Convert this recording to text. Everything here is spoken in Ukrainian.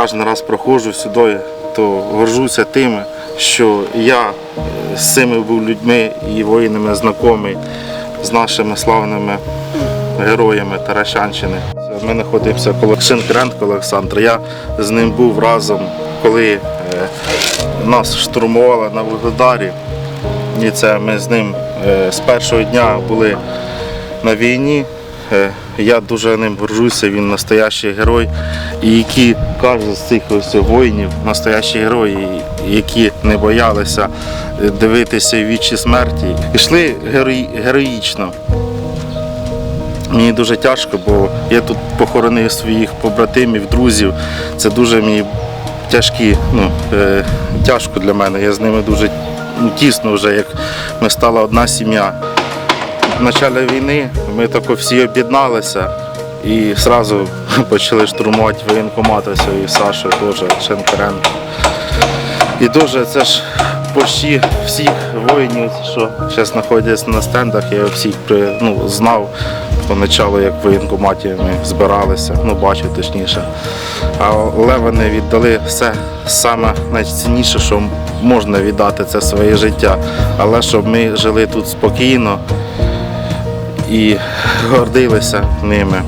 кожен раз проходжу сюди, то горжуся тим, що я е, з цими був людьми і воїнами знайомий з нашими славними героями Таращанщини. Ми знаходимося коло Шинкренко Олександра. Я з ним був разом, коли е, нас штурмували на Вугледарі. І це ми з ним е, з першого дня були на війні. Я дуже ним горжуся, він настоящий герой. І які кожен з цих ось воїнів, настоящі герої, які не боялися е, дивитися в вічі смерті. Йшли герої, героїчно. Мені дуже тяжко, бо я тут похоронив своїх побратимів, друзів. Це дуже мені тяжкі, ну, е, тяжко для мене. Я з ними дуже ну, тісно вже, як ми стала одна сім'я. Початку війни ми тако всі об'єдналися і одразу почали штурмувати воєнкомат ось і Сашу теж Шенкаренко. І дуже це ж почти всіх воїнів, що зараз знаходяться на стендах, я всіх ну, знав поначалу, як в воєнкоматі ми збиралися, ну бачив точніше. Але вони віддали все саме найцінніше, що можна віддати, це своє життя. Але щоб ми жили тут спокійно і гордилися ними.